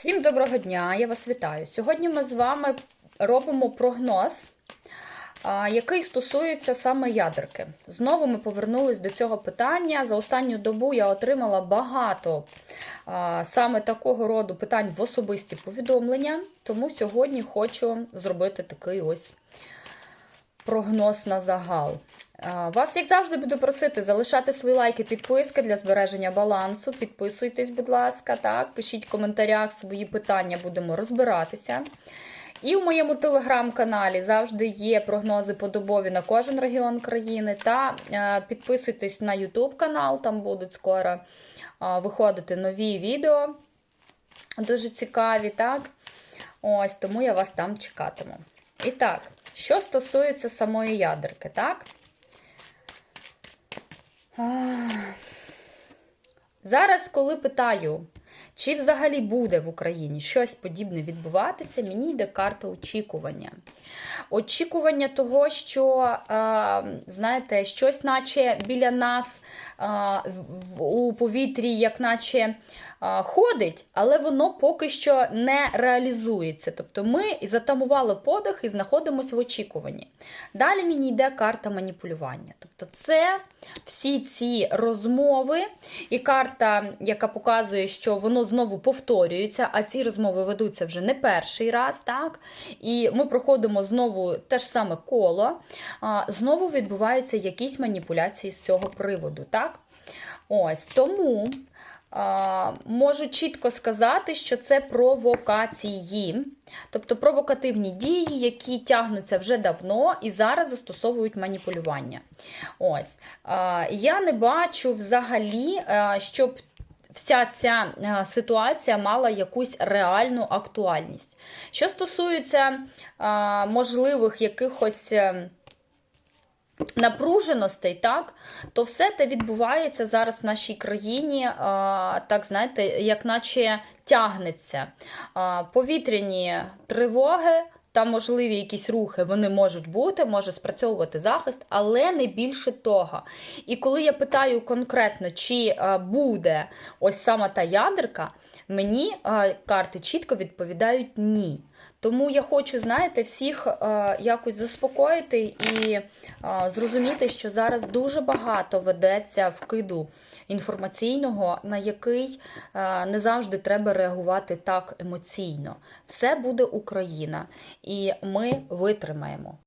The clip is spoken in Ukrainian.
Всім доброго дня, я вас вітаю. Сьогодні ми з вами робимо прогноз, який стосується саме ядерки. Знову ми повернулись до цього питання. За останню добу я отримала багато саме такого роду питань в особисті повідомлення, тому сьогодні хочу зробити такий ось прогноз на загал. Вас, як завжди, буду просити залишати свої лайки, підписки для збереження балансу. Підписуйтесь, будь ласка, так, пишіть в коментарях свої питання, будемо розбиратися. І в моєму телеграм-каналі завжди є прогнози подобові на кожен регіон країни. Та е, підписуйтесь на YouTube канал, там будуть скоро виходити нові відео. Дуже цікаві, так? Ось, тому я вас там чекатиму. І так, що стосується самої ядерки, так? Зараз, коли питаю, чи взагалі буде в Україні щось подібне відбуватися, мені йде карта очікування. Очікування того, що, знаєте, щось, наче біля нас у повітрі, як наче ходить, але воно поки що не реалізується. Тобто ми затамували подих і знаходимося в очікуванні. Далі мені йде карта маніпулювання. Тобто, це всі ці розмови, і карта, яка показує, що воно знову повторюється, а ці розмови ведуться вже не перший раз, так? І ми проходимо знову те ж саме коло, знову відбуваються якісь маніпуляції з цього приводу. так? Ось тому. Можу чітко сказати, що це провокації, тобто провокативні дії, які тягнуться вже давно і зараз застосовують маніпулювання. Ось. Я не бачу взагалі, щоб вся ця ситуація мала якусь реальну актуальність. Що стосується можливих якихось. Напруженостей, так, то все те відбувається зараз в нашій країні, так знаєте, як наче тягнеться. Повітряні тривоги. Та можливі якісь рухи вони можуть бути, може спрацьовувати захист, але не більше того. І коли я питаю конкретно, чи буде ось саме та ядерка, мені карти чітко відповідають ні. Тому я хочу, знаєте, всіх е, якось заспокоїти і е, зрозуміти, що зараз дуже багато ведеться вкиду інформаційного, на який е, не завжди треба реагувати так емоційно. Все буде Україна, і ми витримаємо.